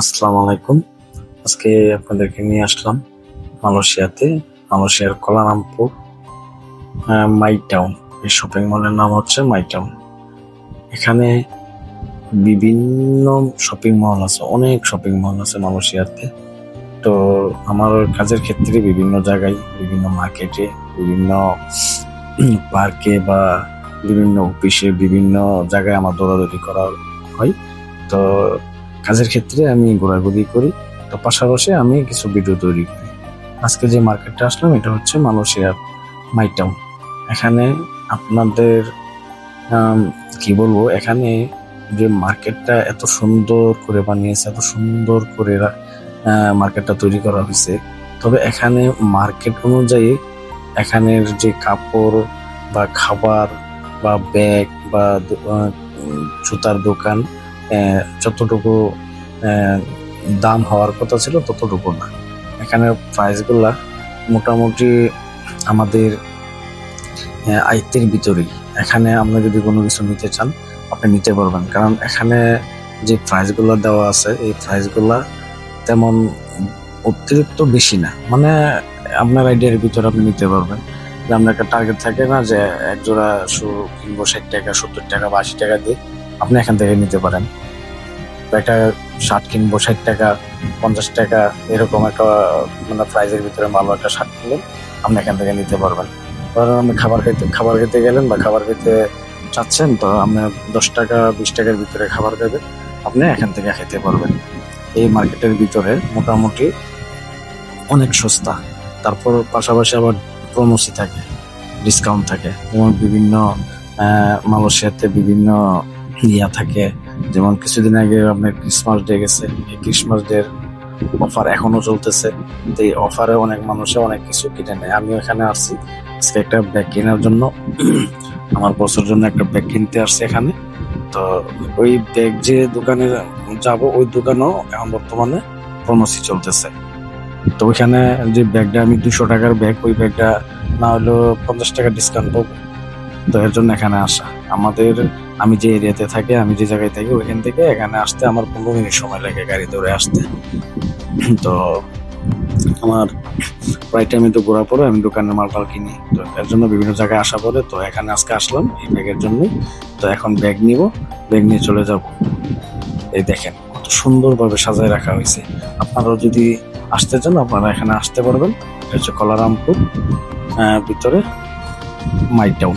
আসসালামু আলাইকুম। আজকে আপনাদেরকে নিয়ে আসলাম মালয়েশিয়াতে। মালয়েশিয়ার কোলালামপুর আহ, মাই টাউন এই শপিং মলের নাম হচ্ছে মাই টাউন এখানে বিভিন্ন শপিং মল আছে অনেক শপিং মল আছে মালয়েশিয়াতে। তো আমার কাজের ক্ষেত্রে বিভিন্ন জায়গায় বিভিন্ন মার্কেটে বিভিন্ন পার্কে বা বিভিন্ন অফিসে বিভিন্ন জায়গায় আমার দৌড়াদৌড়ি করা হয়। তো কাজের ক্ষেত্রে আমি ঘোরাঘুরি করি। তো পাশাপাশি আমি কিছু ভিডিও তৈরি করি। আজকে যে মার্কেটটা আসলাম, এটা হচ্ছে মালয়েশিয়ার মাই টাউন এখানে আপনাদের কি বলব, এখানে যে মার্কেটটা এত সুন্দর করে বানিয়েছে, এত সুন্দর করে মার্কেটটা তৈরি করা হয়েছে। তবে এখানে মার্কেট অনুযায়ী এখানের যে কাপড় বা খাবার বা ব্যাগ বা জুতার দোকান যতটুকু দাম হওয়ার কথা ছিল ততটুকু না। এখানে প্রাইসগুলা মোটামুটি আমাদের আয়ত্তের ভিতরেই। এখানে আপনি যদি কোনো কিছু নিতে চান, আপনি নিতে পারবেন। কারণ এখানে যে প্রাইসগুলো দেওয়া আছে, এই প্রাইসগুলা তেমন অতিরিক্ত বেশি না। মানে আপনার আইডিয়ার ভিতরে আপনি নিতে পারবেন। যে আপনার একটা টার্গেট থাকে না যে এক জোড়া শু কিনবো ষাট টাকা, সত্তর টাকা বা আশি টাকা দিয়ে। আপনি এখান থেকে নিতে পারেন। একটা শার্ট কিনবো, ষাট টাকা, পঞ্চাশ টাকা, এরকম একটা মানে প্রাইজের ভিতরে ভালো একটা শার্ট কিনলেন আপনি এখান থেকে নিতে পারবেন। ধরেন আপনি খাবার খেতে খাবার খেতে গেলেন বা খাবার খেতে চাচ্ছেন, তো আপনি দশ টাকা, বিশ টাকার ভিতরে খাবার খাবেন আপনি এখান থেকে খেতে পারবেন। এই মার্কেটের ভিতরে মোটামুটি অনেক সস্তা। তারপর পাশাপাশি আবার প্রমোসি থাকে ডিসকাউন্ট থাকে যেমন বিভিন্ন মালয়েশিয়াতে বিভিন্ন ইয়া থাকে। যেমন কিছুদিন আগে আপনার ক্রিসমাস ডে গেছে, এই ক্রিসমাস ডে অফার এখনও চলতেছে। তো এই অফারে অনেক মানুষে অনেক কিছু কিনে নেয়। আমিও এখানে আসছি। আজকে একটা ব্যাগ কেনার জন্য, আমার বছর জন্য একটা ব্যাগ কিনতে আসছি এখানে। তো ওই ব্যাগ যে দোকানে যাব, ওই দোকানেও এখন বর্তমানে প্রমোসি চলতেছে। তো ওইখানে যে ব্যাগটা আমি দুশো টাকার ব্যাগ ওই ব্যাগটা না হলেও পঞ্চাশ টাকা ডিসকাউন্ট পাবো। তো এর জন্য এখানে আসা। আমাদের আমি যে এরিয়াতে থাকি, আমি যে জায়গায় থাকি, ওইখান থেকে এখানে আসতে আমার পনেরো মিনিট সময় লাগে গাড়ি ধরে আসতে। তো আমার প্রায় টাইমে তো ঘোরা পরে আমি দোকানের মালটাল কিনি। তো এর জন্য বিভিন্ন জায়গায় আসা পরে তো এখানে আজকে আসলাম এই ব্যাগের জন্য তো এখন ব্যাগ নিব, ব্যাগ নিয়ে চলে যাব। এই দেখেন, কত সুন্দরভাবে সাজায় রাখা হয়েছে। আপনারাও যদি আসতে চান, আপনারা এখানে আসতে পারবেন। এটা হচ্ছে কলারামপুর ভিতরে মাই টাউন